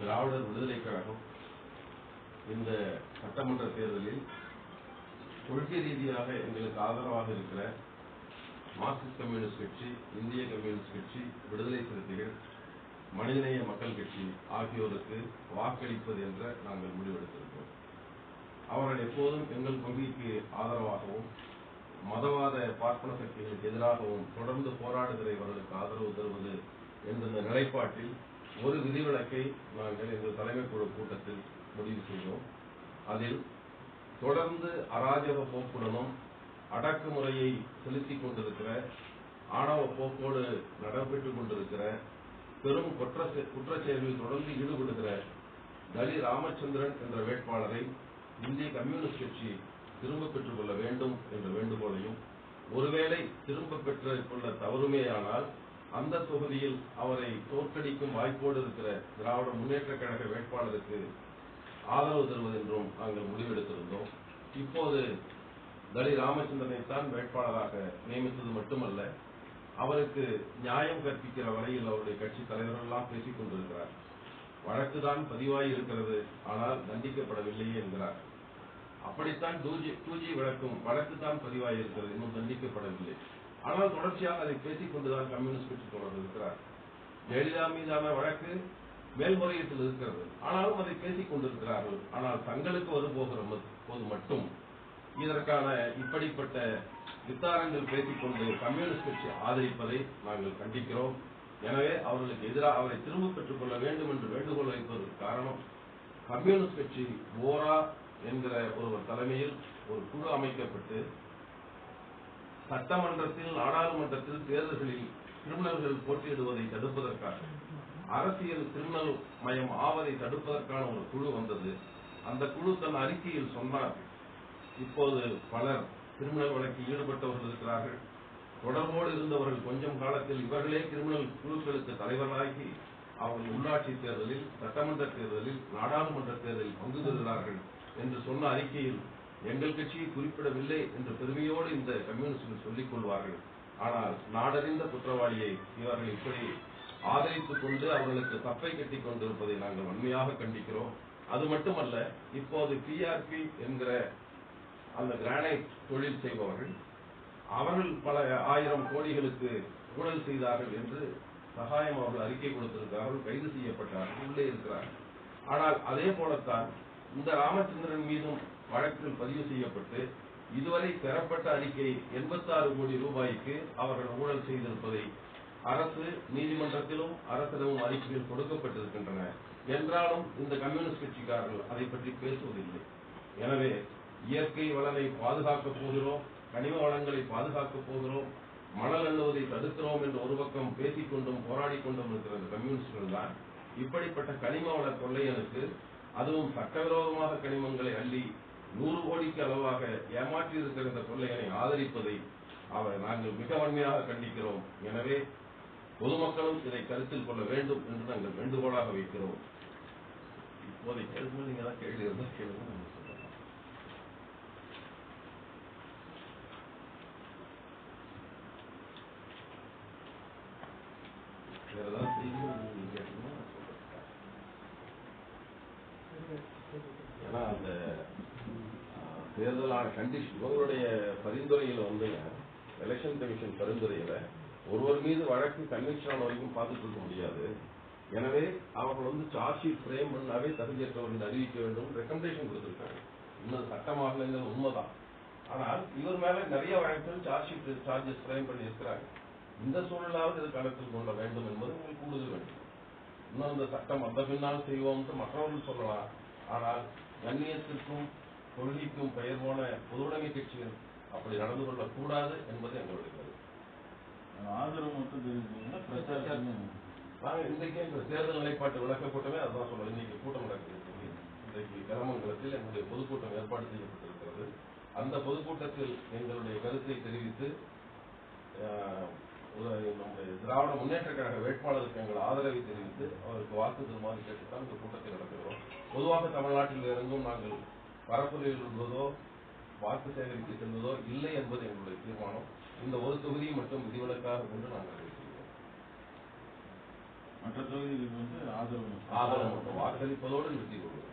திராவிடர் விடுதலை கழகம் இந்த சட்டமன்ற தேர்தலில் கொள்கை ரீதியாக எங்களுக்கு ஆதரவாக இருக்கிற மார்க்சிஸ்ட் கம்யூனிஸ்ட் கட்சி இந்திய கம்யூனிஸ்ட் கட்சி விடுதலை சிறுத்தைகள் மனிதநேய மக்கள் கட்சி ஆகியோருக்கு வாக்களிப்பது என்ற நாங்கள் முடிவெடுத்திருக்கிறோம். அவர்கள் எப்போதும் எங்கள் கொள்கைக்கு ஆதரவாகவும் மதவாத பார்ப்பன சக்திகளுக்கு எதிராகவும் தொடர்ந்து போராடுகிற இவர்களுக்கு ஆதரவு தருவது என்ற இந்த நிலைப்பாட்டில் ஒரு விதிவிலக்கை நாங்கள் எங்கள் தலைமை குழு கூட்டத்தில் முடிவு செய்தோம். அதில் தொடர்ந்து அராஜக போக்குடனும் அடக்குமுறையை செலுத்திக் கொண்டிருக்கிற ஆணவ போக்கோடு நடைபெற்றுக் கொண்டிருக்கிற பெரும் குற்ற குற்றச் தொடர்ந்து ஈடுபடுகிற தலி ராமச்சந்திரன் என்ற வேட்பாளரை இந்திய கம்யூனிஸ்ட் கட்சி திரும்ப பெற்றுக் கொள்ள வேண்டும் என்ற வேண்டுகோளையும் ஒருவேளை திரும்ப பெற்றுக் கொள்ள தவறுமேயானால் அந்த தொகுதியில் அவரை தோற்கடிக்கும் வாய்ப்போடு இருக்கிற திராவிட முன்னேற்ற கழக வேட்பாளருக்கு ஆதரவு தருவது என்றும் நாங்கள் முடிவெடுத்திருந்தோம். இப்போது தலி ராமச்சந்திரனை தான் வேட்பாளராக நியமித்தது மட்டுமல்ல அவருக்கு நியாயம் கற்பிக்கிற வரையில் அவருடைய கட்சி தலைவர்கள் எல்லாம் பேசிக் கொண்டிருக்கிறார். வழக்குதான் பதிவாகி இருக்கிறது ஆனால் தண்டிக்கப்படவில்லையே என்கிறார். அப்படித்தான் டூஜி டூஜி வழக்கும் வழக்கு தான் பதிவாகி இருக்கிறது இன்னும் தண்டிக்கப்படவில்லை. ஆனால் தொடர்ச்சியாக அதை பேசிக் கொண்டுதான் கம்யூனிஸ்ட் கட்சி தொடர்ந்து இருக்கிறார் ஜெயலலிதா மீதான வழக்கு மேல்முறையீட்டில் இருக்கிறது. ஆனாலும் அதை பேசிக் கொண்டிருக்கிறார்கள் ஆனால் தங்களுக்கு வந்து போகிற போது மட்டும். இதற்கான இப்படிப்பட்ட வித்தாரங்கள் பேசிக்கொண்டு கம்யூனிஸ்ட் கட்சி ஆதரிப்பதை நாங்கள் கண்டிக்கிறோம். எனவே அவர்களுக்கு எதிராக அவரை திரும்ப பெற்றுக் கொள்ள வேண்டும் என்று வேண்டுகோள் வைப்பதற்கு காரணம் கம்யூனிஸ்ட் கட்சி ஓரா என்கிற ஒருவர் தலைமையில் ஒரு குழு அமைக்கப்பட்டு சட்டமன்றத்தில் நாடாளுமன்றத்தில் தேர்தல்களில் கிரிமினல்கள் போட்டியிடுவதை தடுப்பதற்காக அரசியல் கிரிமினல் மயம் ஆவதை தடுப்பதற்கான ஒரு குழு வந்தது. அந்த குழு தன் அறிக்கையில் சொன்னார் இப்போது பலர் கிரிமினல் வழக்கில் ஈடுபட்டவர்கள் இருக்கிறார்கள். தொடர்போடு இருந்தவர்கள் கொஞ்சம் காலத்தில் இவர்களே கிரிமினல் குழுக்களுக்கு தலைவர்களாகி அவர்கள் உள்ளாட்சி தேர்தலில் சட்டமன்ற தேர்தலில் நாடாளுமன்ற தேர்தலில் பங்கு பெறுகிறார்கள் என்று சொன்ன அறிக்கையில் எங்கள் கட்சியை குறிப்பிடவில்லை என்று பெருமையோடு இந்த கம்யூனிஸ்டுகள் சொல்லிக் கொள்வார்கள். ஆனால் நாடறிந்த குற்றவாளியை இவர்கள் இப்படி ஆதரித்துக் கொண்டு அவர்களுக்கு தப்பை கட்டிக் கொண்டிருப்பதை நாங்கள் வன்மையாக கண்டிக்கிறோம். அது மட்டுமல்ல இப்போது பிஆர்பி என்கிற அந்த கிரானைட் தொழில் செய்பவர்கள் அவர்கள் பல ஆயிரம் கோடிகளுக்கு ஊழல் செய்தார்கள் என்று சகாயம் அவர்கள் அறிக்கை கொடுத்திருக்கிறார்கள் கைது செய்யப்பட்டார்கள் உள்ளே இருக்கிறார்கள். ஆனால் அதே போலத்தான் இந்த ராமச்சந்திரன் மீதும் வழக்கில் பதிவு செய்யப்பட்டு இதுவரை பெறப்பட்ட அறிக்கை 86 கோடி ரூபாய்க்கு அவர்கள் ஊழல் செய்திருப்பதை அரசு நீதிமன்றத்திலும் அரசிடமும் அறிக்கைகள் கொடுக்கப்பட்டிருக்கின்றன. என்றாலும் இந்த கம்யூனிஸ்ட் கட்சிக்காரர்கள் அதை பற்றி பேசுவதில்லை. எனவே இயற்கை வளரை பாதுகாக்கப் போகிறோம் கனிம வளங்களை பாதுகாக்கப் போகிறோம் மணல் அள்ளுவதை தடுக்கிறோம் என்று ஒரு பக்கம் பேசிக் கொண்டும் போராடி கொண்டும் இருக்கிற இந்த கம்யூனிஸ்டுகள் தான் இப்படிப்பட்ட கனிம வள கொள்ளையனுக்கு அதுவும் சட்டவிரோதமாக கனிமங்களை அள்ளி நூறு கோடிக்கு அளவாக ஏமாற்றி இருக்கிற இந்த கொள்ளையனை ஆதரிப்பதை அவர் நாங்கள் மிக வன்மையாக கண்டிக்கிறோம். எனவே பொதுமக்களும் இதை கருத்தில் கொள்ள வேண்டும் என்று நாங்கள் வேண்டுகோளாக வைக்கிறோம். இப்போதை கேள்வி நீங்க தான் கேள்வி இருந்தால் கேளுங்க நம்ம சொல்லலாம் வேற ஏதாவது செய்திகள் நீங்க கேட்டீங்கன்னா ஏன்னா அந்த தேர்தல் கண்டிஷன் இவங்களுடைய பரிந்துரையில வந்து எலெக்ஷன் கமிஷன் பரிந்துரையில ஒருவர் மீது வழக்கு கன்விக்ஷன் வரைக்கும் பார்த்துட்டு இருக்க முடியாது. எனவே அவர்கள் வந்து சார்ஜ் ஷீட் ஃப்ரேம் பண்ணாவே தகுதியற்றவர்கள் அறிவிக்க வேண்டும் ரெக்கமெண்டேஷன் கொடுத்திருக்காங்க. இன்னும் சட்டமாகலைங்கிறது உண்மைதான். ஆனால் இவர் மேல நிறைய வழக்குகள் சார்ஜ் ஷீட் சார்ஜஸ் ஃப்ரேம் பண்ணி இருக்கிறாங்க இந்த சூழலாவது இது கணக்கில் கொள்ள வேண்டும் என்பது உங்களுக்கு கூடுதல் வேண்டும். இன்னும் இந்த சட்டம் வந்த பின்னால் செய்வோம்னு மற்றவர்கள் சொல்லலாம். ஆனால் கண்ணியத்திற்கும் கொள்கைக்கும் பெயர் போன பொதுவுடைமை கட்சிகள் அப்படி நடந்து கொள்ளக்கூடாது என்பது எங்களுடைய கருத்து. ஆதரவு மட்டும் நாங்கள் இன்றைக்கே இந்த தேர்தல் நிலைப்பாட்டு விளக்க கூட்டமே அதான் சொல்றோம் இன்னைக்கு கூட்டம் நடக்கிறது. இன்றைக்கு கிராமங்கலத்தில் எங்களுடைய பொதுக்கூட்டம் ஏற்பாடு செய்யப்பட்டிருக்கிறது. அந்த பொதுக்கூட்டத்தில் எங்களுடைய கருத்தை தெரிவித்து நம்முடைய திராவிட முன்னேற்ற கழக வேட்பாளருக்கு எங்கள் ஆதரவை தெரிவித்து அவருக்கு வாக்கு தருமாறு கேட்டுத்தான் இந்த கூட்டத்தை நடத்துகிறோம். பொதுவாக தமிழ்நாட்டில் வேற எங்கும் நாங்கள் பரப்புரையில் இருந்ததோ வாக்கு சேகரிக்க செல்வதோ இல்லை என்பது எங்களுடைய தீர்மானம். இந்த ஒரு தொகுதியை மட்டும் விதிவிலக்காக கொண்டு நாங்கள் அதை செய்கிறோம் மற்ற தொகுதிகளுக்கு வந்து ஆதரவு. ஆதரவு மட்டும். வாக்களிப்பதோடு நிறுத்திக் கொள்வோம்.